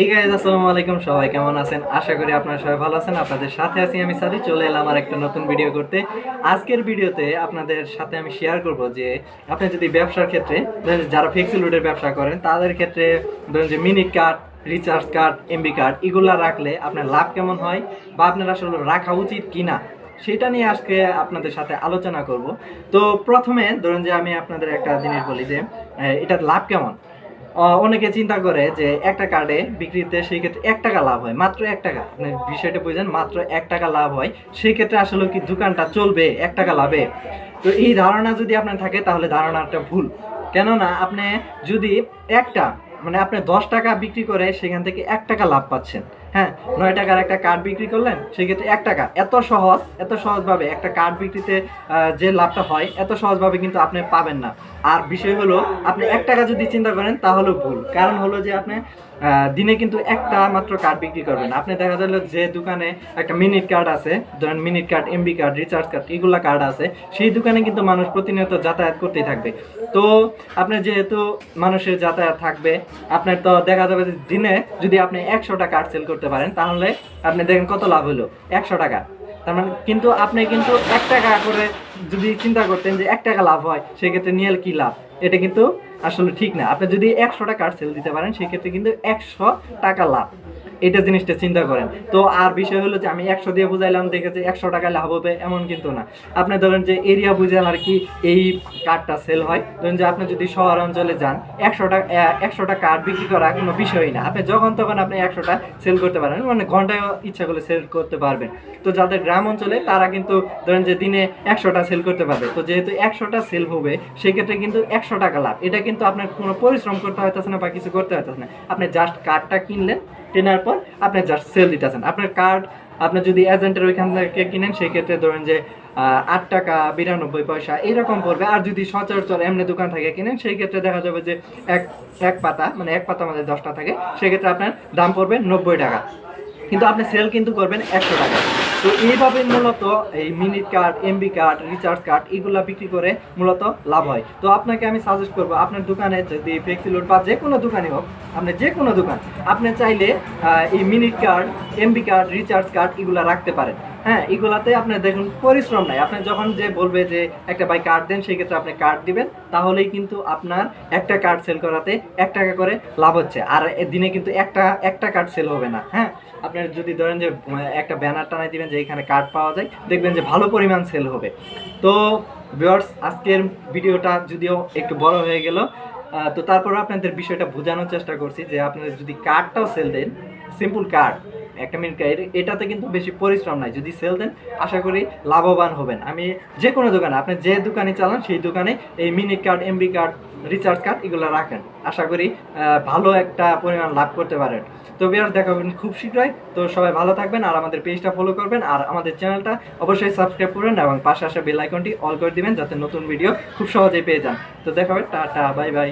এই গাইজ আসসালামু আলাইকুম। সবাই কেমন আছেন? আশা করি আপনারা সবাই ভালো আছেন। আপনাদের সাথে আছি আমি সাদি চলে এলাম আর একটা নতুন ভিডিও করতে। আজকের ভিডিওতে আপনাদের সাথে আমি শেয়ার করব যে, আপনি যদি ব্যবসার ক্ষেত্রে যারা ফিক্সড ব্যবসা করেন, তাদের ক্ষেত্রে ধরেন যে minute card recharge card MB card এগুলা রাখলে আপনার লাভ কেমন হয় বা আপনার আসলে রাখা উচিত কিনা, সেটা নিয়ে আজকে আপনাদের সাথে আলোচনা করব। তো প্রথমে ধরুন যে আমি আপনাদের একটা জিনিস বলি যে এটার লাভ কেমন? অনেকে চিন্তা করে যে একটা কার্ডে বিক্রিতে সেই ক্ষেত্রে এক টাকা লাভ হয়, মাত্র এক টাকা। আপনি বিষয়টা বুঝেন, মাত্র এক টাকা লাভ হয়। সেই ক্ষেত্রে আসলে কি দোকানটা চলবে, এক টাকা লাভে? তো এই ধারণা যদি আপনার থাকে, তাহলে ধারণাটা ভুল। কেননা আপনি যদি একটা মানে আপনি দশ টাকা বিক্রি করে সেখান থেকে এক টাকা লাভ পাচ্ছেন হ্যাঁ নয় টাকার একটা কার্ড বিক্রি করলেন, সেক্ষেত্রে এক টাকা। এত সহজ, এত সহজভাবে একটা কার্ড বিক্রিতে যে লাভটা হয়, এত সহজভাবে কিন্তু আপনি পাবেন না। আর বিষয় হলো, আপনি এক টাকা যদি চিন্তা করেন, তাহলে ভুল। কারণ হলো যে আপনি দিনে কিন্তু একটা মাত্র কার্ড বিক্রি করবেন। আপনি দেখা গেল যে দোকানে একটা মিনিট কার্ড আছে, ধরেন minute card MB card recharge card এগুলা কার্ড আছে, সেই দোকানে কিন্তু মানুষ প্রতিনিয়ত যাতায়াত করতেই থাকবে। তো আপনার যেহেতু মানুষের যাতায়াত থাকবে, আপনার তো দেখা যাবে যে দিনে যদি আপনি একশোটা কার্ড সেল করতে পারেন, তাহলে আপনি দেখেন কত লাভ হলো, একশো টাকা। তার মানে কিন্তু আপনি কিন্তু এক টাকা করে যদি চিন্তা করতেন যে এক টাকা লাভ হয়, সেক্ষেত্রে নিয়ে কি লাভ? এটা কিন্তু আসলে ঠিক না। আপনি যদি একশো কার্ড সেল দিতে পারেন, সেক্ষেত্রে কিন্তু একশো টাকা লাভ। এটা জিনিসটা চিন্তা করেন। তো আর বিষয় হলো যে আমি একশো দিয়ে বুঝাইলাম দেখে যে একশো টাকা লাভ হবে, এমন কিন্তু না। আপনি ধরেন যে এরিয়া বুঝে আর কি, এই কার্ডটা সেল হয়। ধরেন যে আপনি যদি শহর অঞ্চলে যান, একশো টাকা একশোটা কার্ড বিক্রি করা কোনো বিষয়ই না। আপনি যখন তখন আপনি একশোটা সেল করতে পারেন মানে ঘন্টায় ইচ্ছা করলে সেল করতে পারবেন। তো যাদের গ্রাম অঞ্চলে, তারা কিন্তু ধরেন যে দিনে একশোটা সেল করতে পারবে। তো যেহেতু একশোটা সেল হবে, সেক্ষেত্রে কিন্তু একশো টাকা লাভ। এটা কিন্তু আপনার কোনো পরিশ্রম করতে হইতেছে না বা কিছু করতে হইতেছে না। আপনি জাস্ট কার্ডটা কিনলেন কেনার পর আপনি জাস্ট সেল দিতেছেন। আপনার কার্ড আপনি যদি এজেন্টের ওইখান থেকে কিনেন সেই ক্ষেত্রে ধরেন যে আট টাকা বিরানব্বই পয়সা এরকম পড়বে। আর যদি সচরাচর এমনি দোকান থেকে কিনেন সেই ক্ষেত্রে দেখা যাবে যে এক এক পাতা মানে এক পাতা আমাদের দশটা থাকে, সেক্ষেত্রে আপনার দাম পড়বে নব্বই টাকা। কিন্তু আপনি সেল কিন্তু করবেন একশো টাকা। তো এইভাবে মূলত এই minute card, MB card, recharge card এগুলো বিক্রি করে মূলত লাভ হয়। তো আপনাকে আমি সাজেস্ট করব, আপনার দোকানে যদি ফ্লেক্সিলোড বা যে কোনো দোকানই হোক, আপনি যে কোনো দোকান, আপনি চাইলে এই minute card, MB card, recharge card এগুলো রাখতে পারেন। হ্যাঁ এগুলাতে আপনার দেখুন, পরিশ্রম নাই। আপনি যখন যে বলবে যে একটা বাই কার্ড দেন সেই ক্ষেত্রে আপনি কার্ড দিবেন, তাহলেই কিন্তু আপনার একটা কার্ড সেল করাতে এক টাকা করে লাভ হচ্ছে। আর দিনে কিন্তু একটা একটা কার্ড সেল হবে না হ্যাঁ? আপনার যদি ধরেন যে একটা ব্যানার টানাই দিবেন যে এখানে কার্ড পাওয়া যায়, দেখবেন যে ভালো পরিমাণ সেল হবে। তো ভিউয়ার্স আজকের ভিডিওটা যদিও একটু বড় হয়ে গেল তো তারপর আপনাদের বিষয়টা বোঝানোর চেষ্টা করছি যে আপনারা যদি কার্ডটাও সেল দেন সিম্পল কার্ড একটা মিনিট কার্ড এটাতে কিন্তু বেশি পরিশ্রম নাই। যদি সেল দেন, আশা করি লাভবান হবেন। আমি যে কোনো দোকানে, আপনি যে দোকানে চালান, সেই দোকানে এই mini card MB card recharge card এগুলো রাখেন। আশা করি ভালো একটা পরিমাণ লাভ করতে পারেন। তো বিয়ার দেখা দেখাবেন খুব শীঘ্রই। তো সবাই ভালো থাকবেন আর আমাদের পেজটা ফলো করবেন। আর আমাদের চ্যানেলটা অবশ্যই সাবস্ক্রাইব করবেন এবং পাশে আসা বেল আইকনটি অল করে দিবেন, যাতে নতুন ভিডিও খুব সহজেই পেয়ে যান। তো দেখা দেখাবেন টাটা বাই বাই